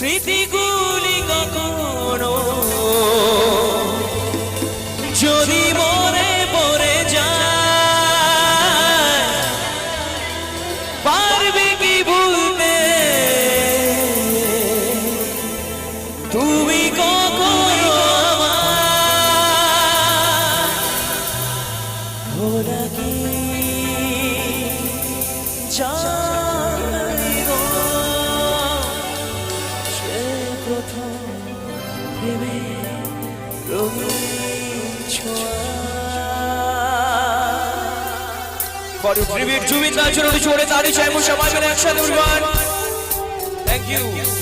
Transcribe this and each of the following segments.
স্মৃতিগুলি কখনো যদি মনে পড়ে যায় পারবে কি ভুলতে? তুমি কখনো আমার কি চাই জুবিন দাস চলে তারই চাইব সবাই মিলে একসাথে উঠবার থ্যাংক ইউ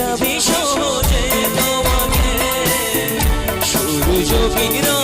যাবে সহজে তোমাকে সূর্য বিগ্রহ।